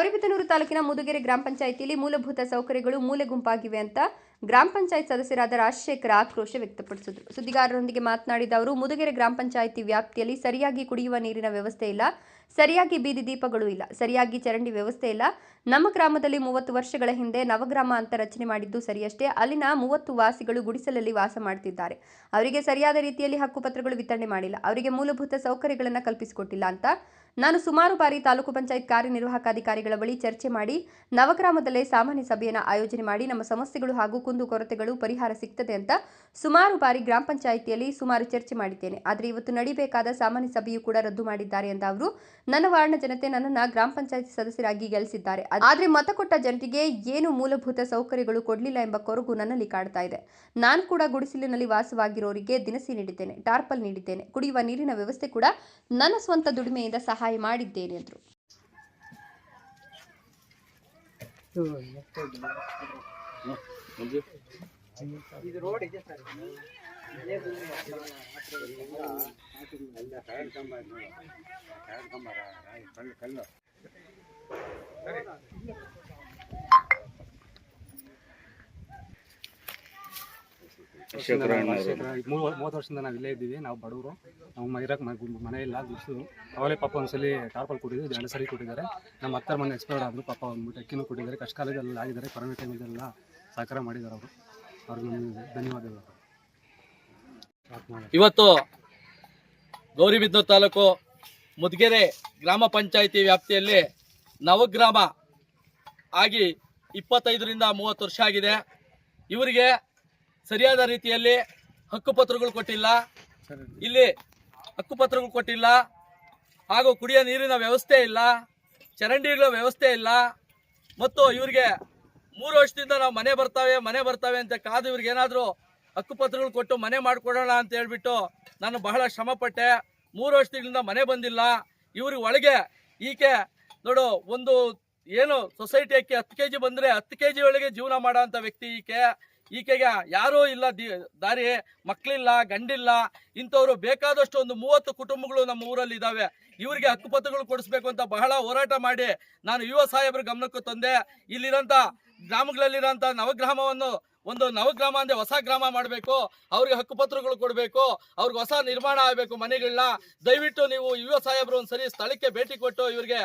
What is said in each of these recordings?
ಗೌರಿಬಿದನೂರು ತಾಲೂಕಿನ ಮುದುಗೆರೆ ಗ್ರಾಮ ಪಂಚಾಯಿತಿಯಲ್ಲಿ ಮೂಲಭೂತ ಸೌಕರ್ಯಗಳು ಮೂಲೆ ಗುಂಪಾಗಿವೆ ಅಂತ ಗ್ರಾಮ ಪಂಚಾಯತ್ ಸದಸ್ಯರಾದ ರಾಜಶೇಖರ ಆಕ್ರೋಶ ವ್ಯಕ್ತಪಡಿಸಿದರು. ಸುದ್ದಿಗಾರರೊಂದಿಗೆ ಮಾತನಾಡಿದ ಅವರು, ಮುದುಗೆರೆ ಗ್ರಾಮ ಪಂಚಾಯಿತಿ ವ್ಯಾಪ್ತಿಯಲ್ಲಿ ಸರಿಯಾಗಿ ಕುಡಿಯುವ ನೀರಿನ ವ್ಯವಸ್ಥೆ ಇಲ್ಲ, ಸರಿಯಾಗಿ ಬೀದಿ ದೀಪಗಳು ಇಲ್ಲ, ಸರಿಯಾಗಿ ಚರಂಡಿ ವ್ಯವಸ್ಥೆ ಇಲ್ಲ. ನಮ್ಮ ಗ್ರಾಮದಲ್ಲಿ ಮೂವತ್ತು ವರ್ಷಗಳ ಹಿಂದೆ ನವಗ್ರಾಮ ಅಂತ ರಚನೆ ಮಾಡಿದ್ದು ಸರಿಯಷ್ಟೇ. ಅಲ್ಲಿನ ಮೂವತ್ತು ವಾಸಿಗಳು ಗುಡಿಸಲಲ್ಲಿ ವಾಸ ಮಾಡ್ತಿದ್ದಾರೆ. ಅವರಿಗೆ ಸರಿಯಾದ ರೀತಿಯಲ್ಲಿ ಹಕ್ಕುಪತ್ರಗಳು ವಿತರಣೆ ಮಾಡಿಲ್ಲ. ಅವರಿಗೆ ಮೂಲಭೂತ ಸೌಕರ್ಯಗಳನ್ನು ಕಲ್ಪಿಸಿಕೊಟ್ಟಿಲ್ಲ ಅಂತ ನಾನು ಸುಮಾರು ಬಾರಿ ತಾಲೂಕು ಪಂಚಾಯತ್ ಕಾರ್ಯನಿರ್ವಾಹಕ ಅಧಿಕಾರಿಗಳ ಬಳಿ ಚರ್ಚೆ ಮಾಡಿ ನವಗ್ರಾಮದಲ್ಲೇ ಸಾಮಾನ್ಯ ಸಭೆಯನ್ನು ಆಯೋಜನೆ ಮಾಡಿ ನಮ್ಮ ಸಮಸ್ಯೆಗಳು ಹಾಗೂ ಕುಂದು ಕೊರತೆಗಳು ಪರಿಹಾರ ಸಿಗ್ತದೆ ಅಂತ ಸುಮಾರು ಬಾರಿ ಗ್ರಾಮ ಪಂಚಾಯಿತಿಯಲ್ಲಿ ಸುಮಾರು ಚರ್ಚೆ ಮಾಡಿದ್ದೇನೆ. ಆದರೆ ಇವತ್ತು ನಡಿಬೇಕಾದ ಸಾಮಾನ್ಯ ಸಭೆಯೂ ಕೂಡ ರದ್ದು ಮಾಡಿದ್ದಾರೆ ಎಂದ ಅವರು, ನನ್ನ ವಾರ್ಡ್ನ ಜನತೆ ನನ್ನನ್ನು ಗ್ರಾಮ ಪಂಚಾಯತಿ ಸದಸ್ಯರಾಗಿ ಗೆಲ್ಲಿಸಿದ್ದಾರೆ ಆದರೆ ಮತ ಕೊಟ್ಟ ಜನರಿಗೆ ಏನು ಮೂಲಭೂತ ಸೌಕರ್ಯಗಳು ಕೊಡಲಿಲ್ಲ ಎಂಬ ಕೊರಗು ನನ್ನಲ್ಲಿ ಕಾಡ್ತಾ ಇದೆ. ನಾನು ಕೂಡ ಗುಡಿಸಿಲಿನಲ್ಲಿ ವಾಸವಾಗಿರೋರಿಗೆ ದಿನಸಿ ನೀಡಿದ್ದೇನೆ, ಟಾರ್ಪಲ್ ನೀಡಿದ್ದೇನೆ. ಕುಡಿಯುವ ನೀರಿನ ವ್ಯವಸ್ಥೆ ಕೂಡ ನನ್ನ ಸ್ವಂತ ದುಡಿಮೆಯಿಂದ ಸಹಾಯ ಮಾಡಿದ್ದೇನೆ ಎಂದರು ಇದೆ ಮೂವತ್ತು ವರ್ಷದಿಂದ ನಾವು ಇಲ್ಲೇ ಇದ್ದೀವಿ ನಾವು ಬಡವರು. ನಾವು ಇರಕ್ಕೆ ಮನೆ ಇಲ್ಲ ದುಡ್ಡು ಅವಲೇ ಪಾಪ ಒಂದ್ಸಲಿ ಟಾರ್ಪಲ್ ಕೊಟ್ಟಿದ್ದು ಎರಡು ಸರಿ ಕೊಟ್ಟಿದ್ದಾರೆ. ನಮ್ಮ ಹತ್ತರ ಮನೆ ಎಕ್ಸ್ಪೈರ್ಡ್ ಆದರು ಪಾಪ ಒಂದು ಅಕ್ಕಿನೂ ಕೊಟ್ಟಿದ್ದಾರೆ ಕಷ್ಟ ಕಾಲದಲ್ಲಿ ಆಗಿದ್ದಾರೆ ಕೊರೋನಾ ಟೈಮಲ್ಲೆಲ್ಲ ಸಹಕಾರ ಮಾಡಿದ್ದಾರೆ ಅವರು. ಅವ್ರಿಗೆ ನಮಗೆ ಧನ್ಯವಾದಗಳು. ಇವತ್ತು ಗೌರಿಬಿದ್ನೂರು ತಾಲೂಕು ಮುದ್ಗೆರೆ ಗ್ರಾಮ ಪಂಚಾಯಿತಿ ವ್ಯಾಪ್ತಿಯಲ್ಲಿ ನವಗ್ರಾಮ ಆಗಿ ಇಪ್ಪತ್ತೈದರಿಂದ ಮೂವತ್ತು ವರ್ಷ ಆಗಿದೆ. ಇವರಿಗೆ ಸರಿಯಾದ ರೀತಿಯಲ್ಲಿ ಹಕ್ಕುಪತ್ರಗಳು ಕೊಟ್ಟಿಲ್ಲ. ಇಲ್ಲಿ ಹಕ್ಕುಪತ್ರಗಳು ಕೊಟ್ಟಿಲ್ಲ. ಹಾಗೂ ಕುಡಿಯೋ ನೀರಿನ ವ್ಯವಸ್ಥೆ ಇಲ್ಲ. ಚರಂಡಿಗಳ ವ್ಯವಸ್ಥೆ ಇಲ್ಲ. ಮತ್ತು ಇವರಿಗೆ ಮೂರು ವರ್ಷದಿಂದ ನಾವು ಮನೆ ಬರ್ತಾವೆ ಮನೆ ಬರ್ತಾವೆ ಅಂತ ಕಾದು ಇವ್ರಿಗೆ ಏನಾದರೂ ಹಕ್ಕುಪತ್ರಗಳು ಕೊಟ್ಟು ಮನೆ ಮಾಡಿಕೊಡೋಣ ಅಂತ ಹೇಳ್ಬಿಟ್ಟು ನಾನು ಬಹಳ ಶ್ರಮಪಟ್ಟೆ. ಮೂರು ವರ್ಷದಿಂದ ಮನೆ ಬಂದಿಲ್ಲ. ಇವ್ರಿಗೆ ಒಳಗೆ ಈಕೆ ನೋಡು ಒಂದು ಏನು ಸೊಸೈಟಿ ಅಕ್ಕಿ ಹತ್ತು ಕೆ ಜಿ ಬಂದರೆ ಹತ್ತು ಕೆ ಜಿ ಒಳಗೆ ಜೀವನ ಮಾಡೋ ಅಂಥ ವ್ಯಕ್ತಿ ಈಕೆ. ಈಕೆಗೆ ಯಾರೂ ಇಲ್ಲ ದಾರಿ ಮಕ್ಕಳಿಲ್ಲ ಗಂಡಿಲ್ಲ. ಇಂಥವ್ರು ಬೇಕಾದಷ್ಟು ಒಂದು ಮೂವತ್ತು ಕುಟುಂಬಗಳು ನಮ್ಮ ಊರಲ್ಲಿ ಇದ್ದಾವೆ ಇವರಿಗೆ ಹಕ್ಕುಪತ್ರಗಳು ಕೊಡಿಸ್ಬೇಕು ಅಂತ ಬಹಳ ಹೋರಾಟ ಮಾಡಿ ನಾನು ಯುವ ಸಾಹೇಬ್ರ ಗಮನಕ್ಕೆ ತಂದೆ. ಇಲ್ಲಿರೋಂಥ ಗ್ರಾಮಗಳಲ್ಲಿರೋಂಥ ನವಗ್ರಾಮವನ್ನು ಒಂದು ನವಗ್ರಾಮ ಅಂದ್ರೆ ಹೊಸ ಗ್ರಾಮ ಮಾಡಬೇಕು, ಅವ್ರಿಗೆ ಹಕ್ಕುಪತ್ರಗಳು ಕೊಡಬೇಕು, ಅವ್ರಿಗೆ ಹೊಸ ನಿರ್ಮಾಣ ಆಗಬೇಕು ಮನೆಗಳನ್ನ ದಯವಿಟ್ಟು ನೀವು ಯುವ ಸಾಹೇಬರು ಒಂದ್ಸರಿ ಸ್ಥಳಕ್ಕೆ ಭೇಟಿ ಕೊಟ್ಟು ಇವ್ರಿಗೆ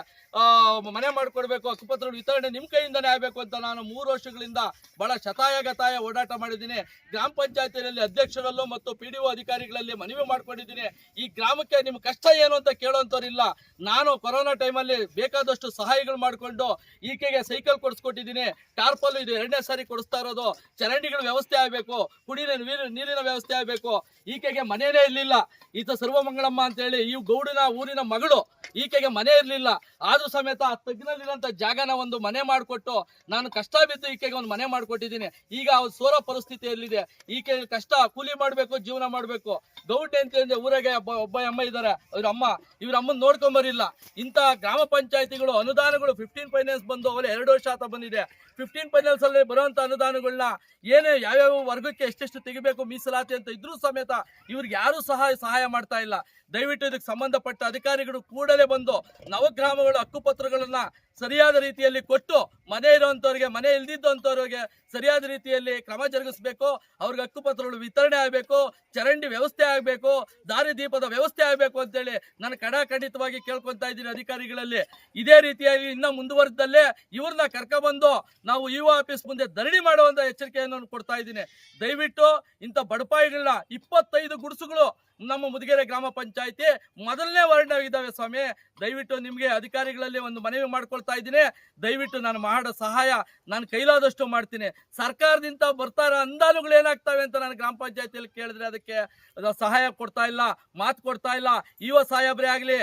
ಮನೆ ಮಾಡಿಕೊಡ್ಬೇಕು ಹಕ್ಕುಪತ್ರಗಳು ವಿತರಣೆ ನಿಮ್ಮ ಕೈಯಿಂದನೇ ಆಗಬೇಕು ಅಂತ ನಾನು ಮೂರು ವರ್ಷಗಳಿಂದ ಬಹಳ ಶತಾಯ ಗತಾಯ ಓಡಾಟ ಮಾಡಿದ್ದೀನಿ. ಗ್ರಾಮ ಪಂಚಾಯತಿನಲ್ಲಿ ಅಧ್ಯಕ್ಷರಲ್ಲೂ ಮತ್ತು ಪಿ ಅಧಿಕಾರಿಗಳಲ್ಲಿ ಮನವಿ ಮಾಡ್ಕೊಂಡಿದ್ದೀನಿ. ಈ ಗ್ರಾಮಕ್ಕೆ ನಿಮ್ಮ ಕಷ್ಟ ಏನು ಅಂತ ಕೇಳೋಂಥವ್ರಿಲ್ಲ ನಾನು ಕೊರೋನಾ ಟೈಮಲ್ಲಿ ಬೇಕಾದಷ್ಟು ಸಹಾಯಗಳು ಮಾಡಿಕೊಂಡು ಈಕೆಗೆ ಸೈಕಲ್ ಕೊಡಿಸ್ಕೊಟ್ಟಿದ್ದೀನಿ. ಟಾರ್ಪಲ್ ಇದು ಎರಡನೇ ಸಾರಿ ಕೊಡಿಸ್ತಾ ಇರೋದು. ಚರಂಡಿಗಳ ವ್ಯವಸ್ಥೆ ಆಗಬೇಕು ಕುಡಿಯ ನೀರು ನೀರಿನ ವ್ಯವಸ್ಥೆ ಆಗಬೇಕು. ಈಕೆಗೆ ಮನೆಯೇ ಇರಲಿಲ್ಲ. ಈತ ಸರ್ವಮಂಗಳಮ್ಮ ಅಂತೇಳಿ ಈ ಗೌಡಿನ ಊರಿನ ಮಗಳು ಈಕೆಗೆ ಮನೆ ಇರಲಿಲ್ಲ. ಆದ್ರೂ ಸಮೇತ ಆ ತಗ್ಗಿನಲ್ಲಿರೋಂಥ ಜಾಗನ ಒಂದು ಮನೆ ಮಾಡಿಕೊಟ್ಟು ನಾನು ಕಷ್ಟ ಬಿದ್ದು ಈಕೆಗೆ ಒಂದು ಮನೆ ಮಾಡಿಕೊಟ್ಟಿದ್ದೀನಿ. ಈಗ ಅವ್ರು ಸೋರೋ ಪರಿಸ್ಥಿತಿಯಲ್ಲಿದೆ. ಈಕೆ ಕಷ್ಟ ಕೂಲಿ ಮಾಡಬೇಕು, ಜೀವನ ಮಾಡಬೇಕು. ಗೌಡ್ ಅಂತ ಊರಾಗೆ ಒಬ್ಬ ಅಮ್ಮ ಇದ್ದಾರೆ. ಅವ್ರ ಅಮ್ಮ, ಇವ್ರ ಅಮ್ಮನ ನೋಡ್ಕೊಂಬರಿಲ್ಲ ಇಂಥ ಗ್ರಾಮ ಪಂಚಾಯತಿಗಳು ಅನುದಾನಗಳು ಫಿಫ್ಟೀನ್ ಫೈನಾನ್ಸ್ ಬಂದು ಅವರು ಎರಡು ವರ್ಷ ಬಂದಿದೆ. ಫಿಫ್ಟೀನ್ ಫೈನಾನ್ಸ್ ಅಲ್ಲಿ ಬರುವಂತ ಅನುದಾನಗಳನ್ನ ಏನೇ ಯಾವ್ಯಾವ ವರ್ಗಕ್ಕೆ ಎಷ್ಟೆಷ್ಟು ತೆಗಿಬೇಕು ಮೀಸಲಾತಿ ಅಂತ ಇದ್ರೂ ಸಮೇತ ಇವ್ರಿಗೆ ಯಾರು ಸಹ ಸಹಾಯ ಮಾಡ್ತಾ ಇಲ್ಲ. ದಯವಿಟ್ಟು ಇದಕ್ಕೆ ಸಂಬಂಧಪಟ್ಟ ಅಧಿಕಾರಿಗಳು ಕೂಡಲೇ ಬಂದು ನವಗ್ರಾಮಗಳ ಹಕ್ಕುಪತ್ರಗಳನ್ನ ಸರಿಯಾದ ರೀತಿಯಲ್ಲಿ ಕೊಟ್ಟು ಮನೆ ಇರುವಂತವ್ರಿಗೆ, ಮನೆ ಇಲ್ದಿದ್ದಂಥವ್ರಿಗೆ ಸರಿಯಾದ ರೀತಿಯಲ್ಲಿ ಕ್ರಮ ಜರುಗಿಸಬೇಕು. ಅವ್ರಿಗೆ ಹಕ್ಕುಪತ್ರಗಳು ವಿತರಣೆ ಆಗಬೇಕು, ಚರಂಡಿ ವ್ಯವಸ್ಥೆ ಆಗಬೇಕು, ದಾರಿ ದೀಪದ ವ್ಯವಸ್ಥೆ ಆಗಬೇಕು ಅಂತೇಳಿ ನಾನು ಕಡಾಖಂಡಿತವಾಗಿ ಕೇಳ್ಕೊತಾ ಇದ್ದೀನಿ ಅಧಿಕಾರಿಗಳಲ್ಲಿ. ಇದೇ ರೀತಿಯಾಗಿ ಇನ್ನ ಮುಂದುವರೆದಲ್ಲೇ ಇವ್ರನ್ನ ಕರ್ಕೊಬಂದು ನಾವು ಇ ಆಫೀಸ್ ಮುಂದೆ ಧರಣಿ ಮಾಡುವಂತ ಎಚ್ಚರಿಕೆಯನ್ನು ಕೊಡ್ತಾ ಇದ್ದೀನಿ. ದಯವಿಟ್ಟು ಇಂಥ ಬಡಪಾಯಿಗಳನ್ನ ಇಪ್ಪತ್ತೈದು ಗುಡಿಸುಗಳು ನಮ್ಮ ಮುದಿಗೆರೆ ಗ್ರಾಮ ಪಂಚಾಯತಿ ಮೊದಲನೇ ವಾರ್ಡ್ನಾಗಿದ್ದಾವೆ ಸ್ವಾಮಿ. ದಯವಿಟ್ಟು ನಿಮಗೆ ಅಧಿಕಾರಿಗಳಲ್ಲಿ ಒಂದು ಮನವಿ ಮಾಡ್ಕೊಳ್ತಾ ಇದ್ದೀನಿ. ದಯವಿಟ್ಟು ನಾನು ಮಾಡೋ ಸಹಾಯ ನಾನು ಕೈಲಾದಷ್ಟು ಮಾಡ್ತೀನಿ. ಸರ್ಕಾರದಿಂದ ಬರ್ತಾರ ಅನುದಾನಗಳು ಏನಾಗ್ತವೆ ಅಂತ ನಾನು ಗ್ರಾಮ ಪಂಚಾಯತಿಯಲ್ಲಿ ಕೇಳಿದ್ರೆ ಅದಕ್ಕೆ ಅದು ಸಹಾಯ ಕೊಡ್ತಾ ಇಲ್ಲ, ಮಾತು ಕೊಡ್ತಾ ಇಲ್ಲ. ಇವ ಸಾಹೇಬ್ರೇ ಆಗಲಿ,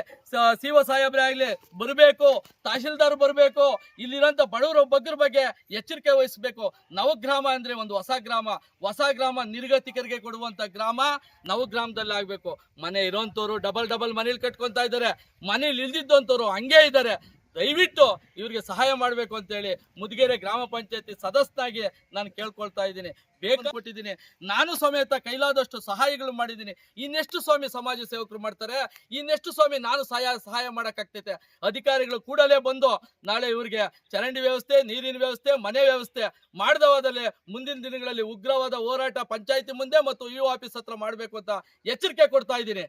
ಸಿ ಒ ಸಾಹೇಬ್ರೇ ಆಗಲಿ ಬರಬೇಕು, ತಹಶೀಲ್ದಾರ್ ಬರಬೇಕು, ಇಲ್ಲಿರೋಂಥ ಬಡವರ ಬಗ್ಗರ ಬಗ್ಗೆ ಎಚ್ಚರಿಕೆ ವಹಿಸಬೇಕು. ನವಗ್ರಾಮ ಅಂದ್ರೆ ಒಂದು ಹೊಸ ಗ್ರಾಮ. ಹೊಸ ಗ್ರಾಮ ನಿರ್ಗತಿಕರಿಗೆ ಕೊಡುವಂತ ಗ್ರಾಮ. ನವಗ್ರಾಮದಲ್ಲಿ ಆಗ್ಬೇಕು. ಮನೆ ಇರೋಂಥವ್ರು ಡಬಲ್ ಡಬಲ್ ಮನೇಲಿ ಕಟ್ಕೊಂತ ಇದ್ದಾರೆ. ಮನೇಲಿ ಇಲ್ದಿದ್ದಂಥವ್ರು ಹಂಗೆ ಇದ್ದಾರೆ. ದಯವಿಟ್ಟು ಇವರಿಗೆ ಸಹಾಯ ಮಾಡಬೇಕು ಅಂತೇಳಿ ಮುದ್ಗೆರೆ ಗ್ರಾಮ ಪಂಚಾಯತಿ ಸದಸ್ಯನಾಗಿ ನಾನು ಕೇಳ್ಕೊಳ್ತಾ ಇದ್ದೀನಿ. ಬೇಕು ಕೊಟ್ಟಿದ್ದೀನಿ ನಾನು ಸಮೇತ ಕೈಲಾದಷ್ಟು ಸಹಾಯಗಳು ಮಾಡಿದ್ದೀನಿ. ಇನ್ನೆಷ್ಟು ಸ್ವಾಮಿ ಸಮಾಜ ಸೇವಕರು ಮಾಡ್ತಾರೆ? ಇನ್ನೆಷ್ಟು ಸ್ವಾಮಿ ನಾನು ಸಹಾಯ ಸಹಾಯ ಮಾಡೋಕ್ಕಾಗ್ತೈತೆ? ಅಧಿಕಾರಿಗಳು ಕೂಡಲೇ ಬಂದು ನಾಳೆ ಇವರಿಗೆ ಚರಂಡಿ ವ್ಯವಸ್ಥೆ, ನೀರಿನ ವ್ಯವಸ್ಥೆ, ಮನೆ ವ್ಯವಸ್ಥೆ ಮಾಡದವಾದಲ್ಲಿ ಮುಂದಿನ ದಿನಗಳಲ್ಲಿ ಉಗ್ರವಾದ ಹೋರಾಟ ಪಂಚಾಯಿತಿ ಮುಂದೆ ಮತ್ತು ಯು ಆಫೀಸ್ ಹತ್ರ ಮಾಡಬೇಕು ಅಂತ ಎಚ್ಚರಿಕೆ ಕೊಡ್ತಾ ಇದ್ದೀನಿ.